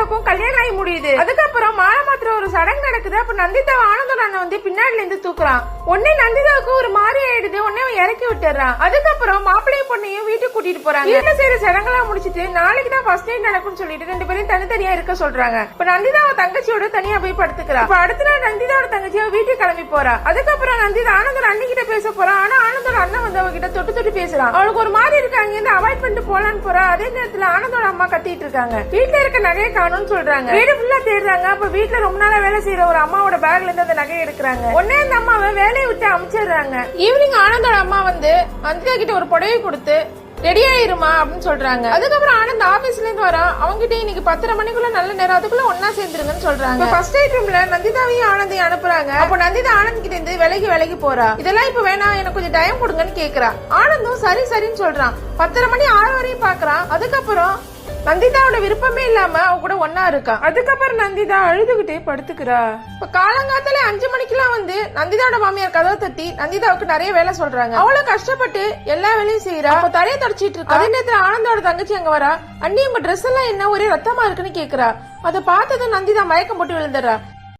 நந்திதாவுக்கும் கல்யாணம் ஆகி முடியுது. அதுக்கப்புறம் மாலை மாத்திர ஒரு சடங்கு நடக்குது. அப்ப நந்திதாவை ஆனந்தோட அண்ணன் வந்து பின்னாடில இருந்து தூக்குறான். உடனே நந்திதாவுக்கு ஒரு மாதிரி ஆயிடுது. உடனே இறக்கி விட்டுறான். அதுக்கப்புறம் மாப்பிள்ளையும் பொண்ணையும் வீட்டுக்கு கூட்டிட்டு போறாங்க. வீட்டுல செய்யற சடங்கெல்லாம் முடிச்சிட்டு நாளைக்கு தான் ஃபர்ஸ்ட் நைட் நடக்கும்னு சொல்லிட்டு ரெண்டு பேரும் தனித்தனியா இருக்க சொல்றாங்க. இப்ப நந்திதா தங்கச்சியோட தனியா போய் படுத்துக்கிறா. இப்ப அடுத்த நாள் நந்திதாவோட தங்கச்சியா வீட்டுக்கு கிளம்பி போறா. அதுக்கப்புறம் நந்திதா ஆனந்தோட அண்ணிக்கிட்ட பேச போறா. ஆனா ஆனந்தோட அண்ணன் வந்து அவகிட்ட தொட்டு தொட்டு பேசுறான் அவளுக்கு ஒரு மாதிரி இருக்கு. அங்க இருந்து அவாய்ட் பண்ணிட்டு போலான்னு போறா. அதே நேரத்துல ஆனந்தோட அம்மா கத்திட்டு இருக்காங்க. வீட்டுல இருக்க நகையை காணும்னு சொல்றாங்க. வீடு ஃபுல்லா தேடுறாங்க. அப்ப வீட்டுல ரொம்ப நாளா வேலை செய்யற ஒரு அம்மாவோட பேக்ல இருந்து அந்த நகையை எடுக்கிறாங்க. உடனே அந்த அம்மாவை வேலை அமைச்சிடுறாங்க. ஈவினிங் ஆனந்தோட அம்மா வந்து அந்திகா கிட்ட ஒரு புடவை கொடுத்து ரெடி ஆயிருமா? அப்படின்னு சொல்றாங்க. அதுக்கப்புறம் ஆனந்த் ஆபீஸ்ல இருந்து வரான். அவங்கிட்ட இன்னைக்கு பத்தரை மணிக்குள்ள நல்ல நேரம் அதுக்குள்ள ஒன்னா சேர்ந்துருங்கன்னு சொல்றாங்க. ஃபர்ஸ்ட் ஐட்டம்ல நந்திதாவையும் ஆனந்தையும் அனுப்புறாங்க. அப்போ நந்திதா ஆனந்த் கிட்ட இருந்து விலகி விலகி போறா. இதெல்லாம் இப்ப வேணாம். எனக்கு கொஞ்சம் டைம் கொடுங்கன்னு கேக்குறா. ஆனந்தும் சரி சரின்னு சொல்றான். பத்தரை மணி ஆறு வரையும் பாக்குறான். அதுக்கப்புறம் நந்திதாவோட விருப்பமே இல்லாம அவ கூட ஒன்னா இருக்கா? அதுக்கப்புறம் நந்திதா அழுதுகிட்டே படுத்துக்கிறா. இப்ப காலங்காத்தால அஞ்சு மணிக்கெல்லாம் வந்து நந்திதாவோட மாமியார் கதவை தட்டி நந்திதாவுக்கு நிறைய வேலை சொல்றாங்க. அவ்வளவு கஷ்டப்பட்டு எல்லா வேலையும் செய்யறா அப்ப தலையை தொடச்சிட்டு இருக்கா. அதே நேரத்துல ஆனந்தோட தங்கச்சி அங்க வரா. அண்ணி உங்க ட்ரெஸ் எல்லாம் என்ன ஒரே ரத்தமா இருக்குன்னு கேக்குறா. அதை பார்த்ததும் நந்திதா மயக்கம் போட்டு விழுந்துடுறா.